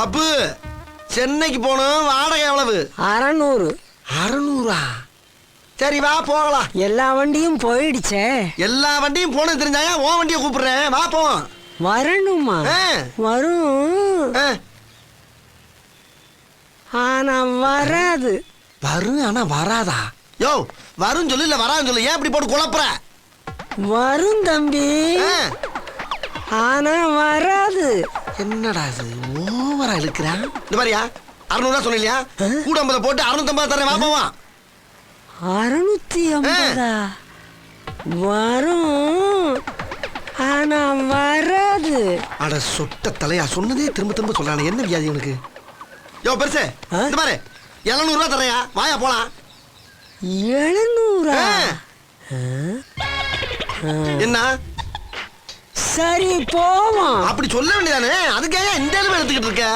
அப்பு சென்னைக்கு போகணும் வாடகை எவ்வளவு? அறநூறு. அறுநூறா? சரி வா போகலாம். எல்லா வண்டியும் போயிடுச்சே. எல்லா வண்டியும் போனது தெரிஞ்சாயா? உன் வண்டியை கூப்பிடுறேன். வா போவோம் வரணுமா. வரும். ஆனா வராது. வரும் ஆனா வராதா? யோ வரும் சொல்லு இல்ல வரான்னு சொல்லு. ஏன் இப்படி போட்டு குழப்புற? வரும் தம்பி. ஆனா வராது. என்னடா இது? ஓவரா இழுக்கிறான் இந்த மாதிரியா அறுநூறுவா சொன்னியா கூட ஐம்பதை போட்டு அறுநூத்தம்பது தரேன் வா போவான் அறுநூத்தி ஐம்பதா வரும். ஆனா வராது. அட சொட்ட தலையா சொன்னதே திரும்ப திரும்ப சொல்றானே என்ன வியாதி உனக்கு யோ பெருசு? இந்த பாரு எழுநூறுவா தரையா வாயா போலாம் எழுநூறா. என்ன? சரி போவோம். அப்படி சொல்ல வேண்டியதானே? அதுக்காக இந்த அளவு எடுத்துக்கிட்டு இருக்க?